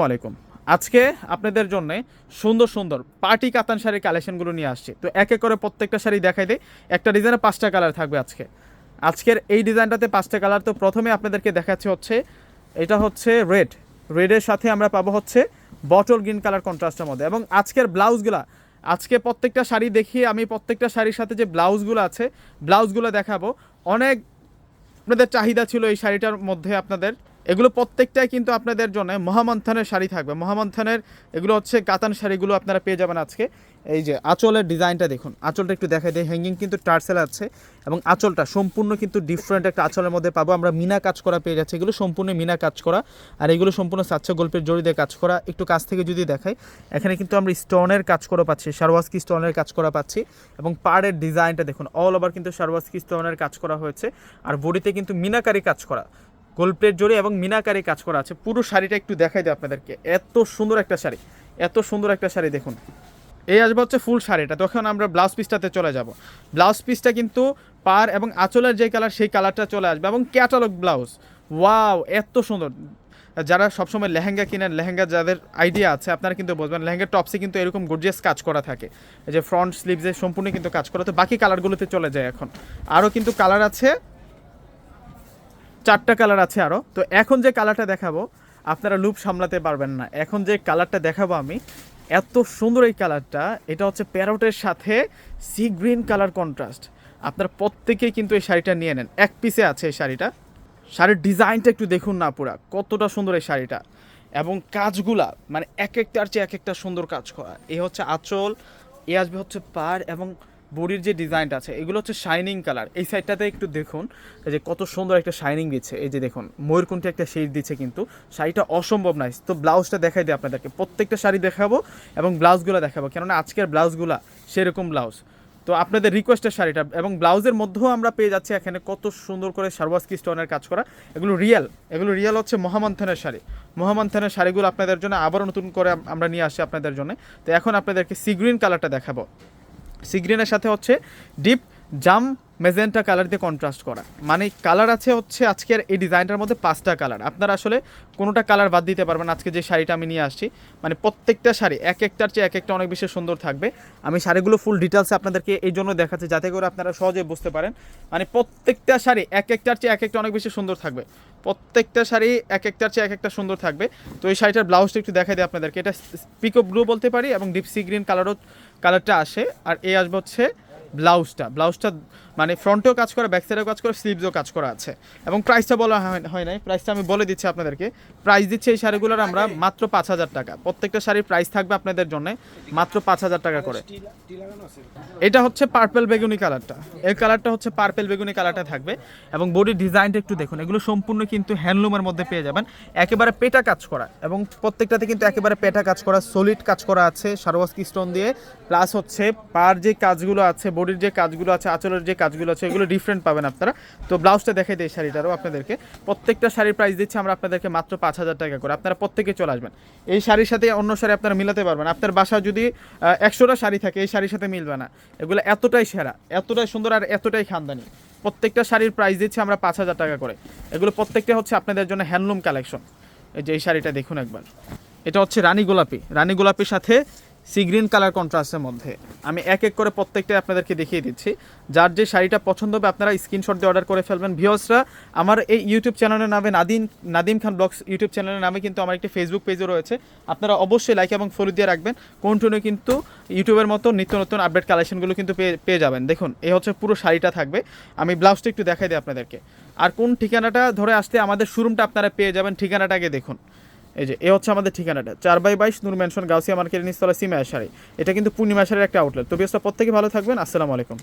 আসসালামু আলাইকুম। আজকে আপনাদের জন্য সুন্দর সুন্দর পার্টি কাতান শাড়ির কালেকশনগুলো নিয়ে আসছি। তো এক এক করে প্রত্যেকটা শাড়ি দেখাই দিই। একটা ডিজাইনে পাঁচটা কালার থাকবে আজকে। আজকের এই ডিজাইনটাতে পাঁচটা কালার। তো প্রথমে আপনাদেরকে দেখাচ্ছি হচ্ছে, এটা হচ্ছে রেড। রেডের সাথে আমরা পাবো হচ্ছে বটল গ্রিন কালার কন্ট্রাস্টের মধ্যে। এবং আজকের ব্লাউজগুলা, আজকে প্রত্যেকটা শাড়ি দেখিয়ে আমি প্রত্যেকটা শাড়ির সাথে যে ব্লাউজগুলো আছে, ব্লাউজগুলো দেখাবো। অনেক আপনাদের চাহিদা ছিল এই শাড়িটার মধ্যে আপনাদের। এগুলো প্রত্যেকটাই কিন্তু আপনাদের জন্য মহামন্থানের শাড়ি থাকবে। মহামন্থানের এগুলো হচ্ছে কাতান শাড়িগুলো আপনারা পেয়ে যাবেন আজকে। এই যে আঁচলের ডিজাইনটা দেখুন, আঁচলটা একটু দেখাই দেয় হ্যাঙ্গিং কিন্তু টার্সেল আছে এবং আঁচলটা সম্পূর্ণ কিন্তু ডিফারেন্ট একটা আঁচলের মধ্যে পাবো। আমরা মিনা কাজ করা পেয়ে যাচ্ছি। এগুলো সম্পূর্ণ মিনা কাজ করা আর এগুলো সম্পূর্ণ সাচ্চা গল্পের জড়ি দিয়ে কাজ করা। একটু কাছ থেকে যদি দেখাই, এখানে কিন্তু আমরা স্টোনের কাজ করা পাচ্ছি সারওয়াস্কি স্টোনের কাজ করা পাচ্ছি এবং পাড়ের ডিজাইনটা দেখুন অল ওভার কিন্তু সারওয়াস্কি স্টোনের কাজ করা হয়েছে। আর বডিতে কিন্তু মিনাকারি কাজ করা। গোলপ্লেট জড়ি এবং মিনাকারি কাজ করা আছে। পুরো শাড়িটা একটু দেখাই দেয় আপনাদেরকে। এত সুন্দর একটা শাড়ি। এত সুন্দর একটা শাড়ি দেখুন। এই আসবে হচ্ছে ফুল শাড়িটা। তখন আমরা ব্লাউজ পিসটাতে চলে যাব। ব্লাউজ পিসটা কিন্তু পার এবং আঁচলের যে কালার, সেই কালারটা চলে আসবে এবং ক্যাটালগ ব্লাউজ। ওয়াও, এত সুন্দর। যারা সবসময় লেহেঙ্গা কিনেন, লেহেঙ্গা যাদের আইডিয়া আছে, আপনারা কিন্তু বুঝবেন লেহেঙ্গার টপসে কিন্তু এরকম গর্জিয়াস কাজ করা থাকে। যে ফ্রন্ট স্লিভসে সম্পূর্ণ কিন্তু কাজ করা। তো বাকি কালারগুলোতে চলে যায় এখন। আরও কিন্তু কালার আছে। চারটা কালার আছে আরও তো এখন যে কালারটা দেখাবো, আপনারা লুপ সামলাতে পারবেন না। এখন যে কালারটা দেখাবো আমি, এত সুন্দর এই কালারটা এটা হচ্ছে প্যারোটের সাথে সি গ্রিন কালার কন্ট্রাস্ট আপনারা প্রত্যেকেই কিন্তু এই শাড়িটা নিয়ে নেন। এক পিসে আছে এই শাড়িটা। শাড়ির ডিজাইনটা একটু দেখুন না পুরা, কতটা সুন্দর এই শাড়িটা। এবং কাজগুলা মানে এক একটার চেয়ে এক একটা সুন্দর কাজ করা। এ হচ্ছে আঁচল, এ আসবে হচ্ছে পার এবং বডির যে ডিজাইনটা আছে, এগুলো হচ্ছে শাইনিং কালার এই সাইডটাতে একটু দেখুন যে কত সুন্দর একটা শাইনিং দিচ্ছে। এই যে দেখুন, ময়ূরকুণ্ঠে একটা শেড দিচ্ছে কিন্তু। শাড়িটা অসম্ভব নাইস তো ব্লাউজটা দেখাই দিই আপনাদেরকে। প্রত্যেকটা শাড়ি দেখাবো এবং ব্লাউজগুলো দেখাবো। কেননা আজকের ব্লাউজগুলা সেরকম ব্লাউজ তো আপনাদের রিকোয়েস্টের শাড়িটা এবং ব্লাউজের মধ্যেও আমরা পেয়ে যাচ্ছি এখানে কত সুন্দর করে সারওয়াস্কি স্টোনের কাজ করা। এগুলো রিয়েল এগুলো রিয়েল হচ্ছে মহামন্থনের শাড়ি। মহামন্থনের শাড়িগুলো আপনাদের জন্য আবারও নতুন করে আমরা নিয়ে আসি আপনাদের জন্য। তো এখন আপনাদেরকে সিগ্রিন কালারটা দেখাবো। সিগ্রিনের সাথে হচ্ছে ডিপ, জাম, মেজেন্টা কালার দিয়ে কন্ট্রাস্ট করা। মানে কালার আছে হচ্ছে আজকের এই ডিজাইনটার মধ্যে পাঁচটা কালার। আপনারা আসলে কোনোটা কালার বাদ দিতে পারবেন আজকে যে শাড়িটা আমি নিয়ে আসছি। মানে প্রত্যেকটা শাড়ি, এক একটার চেয়ে এক একটা অনেক বেশি সুন্দর থাকবে। আমি শাড়িগুলো ফুল ডিটেলসে আপনাদেরকে এই জন্য দেখাচ্ছি, যাতে করে আপনারা সহজে বুঝতে পারেন। মানে প্রত্যেকটা শাড়ি এক একটার চেয়ে এক একটা অনেক বেশি সুন্দর থাকবে। প্রত্যেকটা শাড়ি এক একটার চেয়ে এক একটা সুন্দর থাকবে। তো এই শাড়িটার ব্লাউজটা একটু দেখাই দিই আপনাদেরকে। এটা পিকো ব্লু বলতে পারি এবং ডিপ সি গ্রিন কালারও কালারটা আসে আর এ আসবে হচ্ছে ব্লাউজটা ব্লাউজটা মানে ফ্রন্টেও কাজ করা ব্যাক সাইডেও কাজ করা স্লিভসও কাজ করা আছে। এবং প্রাইসটা বলা হয়- নাই। প্রাইসটা আমি বলে দিচ্ছি আপনাদেরকে। প্রাইস দিচ্ছে এই শাড়িগুলোর আমরা মাত্র পাঁচ হাজার টাকা। প্রত্যেকটা শাড়ির প্রাইস থাকবে আপনাদের জন্য মাত্র পাঁচ হাজার টাকা করে। এটা হচ্ছে পার্পেল বেগুনি কালারটা এই কালারটা হচ্ছে পার্পেল বেগুনি কালারটা থাকবে। এবং বডির ডিজাইনটা একটু দেখুন। এগুলো সম্পূর্ণ কিন্তু হ্যান্ডলুমের মধ্যে পেয়ে যাবেন। একেবারে পেটা কাজ করা। এবং প্রত্যেকটাতে কিন্তু একেবারে পেটা কাজ করা সলিড কাজ করা আছে সারোয়াস্কি স্টোন দিয়ে। প্লাস হচ্ছে পার যে কাজগুলো আছে বডির যে কাজগুলো আছে, আঁচলের যে কাজগুলো আছে, এগুলো ডিফারেন্ট পাবেন আপনারা। তো ব্লাউজটা দেখাই দিই শাড়িটারও আপনাদেরকে। প্রত্যেকটা শাড়ির প্রাইস দিচ্ছি আমরা আপনাদেরকে মাত্র পাঁচ হাজার টাকা করে। আপনারা প্রত্যেকে চলে আসবেন। এই শাড়ির সাথে অন্য শাড়ি আপনারা মিলাতে পারবেন। আপনার বাসা যদি একশোটা শাড়ি থাকে, এই শাড়ির সাথে মিলবে না। এগুলো এতটাই সেরা, এতটাই সুন্দর আর এতটাই খানদানি। প্রত্যেকটা শাড়ির প্রাইস দিচ্ছি আমরা পাঁচ হাজার টাকা করে। এগুলো প্রত্যেকটা হচ্ছে আপনাদের জন্য হ্যান্ডলুম কালেকশন এই যে এই শাড়িটা দেখুন একবার। এটা হচ্ছে রানী গোলাপি। রানী গোলাপির সাথে সি গ্রিন কালার কন্ট্রাস্টের মধ্যে। আমি এক এক করে প্রত্যেকটাই আপনাদেরকে দেখিয়ে দিচ্ছি। যার যে শাড়িটা পছন্দ হবে আপনারা স্ক্রিনশট দিয়ে অর্ডার করে ফেলবেন। ভিওসরা আমার এই ইউটিউব চ্যানেলের নামে নাদিম নাদিম খান ব্লগস ইউটিউব চ্যানেলের নামে কিন্তু আমার একটি ফেসবুক পেজও রয়েছে। আপনারা অবশ্যই লাইক এবং ফলো দিয়ে রাখবেন। কন্টিনিউ কিন্তু ইউটিউবের মতো নিত্য নতুন আপডেট কালেকশনগুলো কিন্তু পেয়ে পেয়ে যাবেন। দেখুন, এই হচ্ছে পুরো শাড়িটা থাকবে। আমি ব্লাউজটা একটু দেখাই দিই আপনাদেরকে। আর কোন ঠিকানাটা ধরে আসতে আমাদের শোরুমটা আপনারা পেয়ে যাবেন ঠিকানাটা আগে দেখুন। এই যে, এ হচ্ছে আমাদের ঠিকানাটা। চার বাই বাইশ নূর ম্যানশন গাউসিয়া মার্কেটের নিস্তলা সিমা শাড়ি এটা কিন্তু পূর্ণিমা শাড়ির একটা আউটলেট তো বেশটা প্রত্যেকে ভালো থাকবেন। আসসালামু আলাইকুম।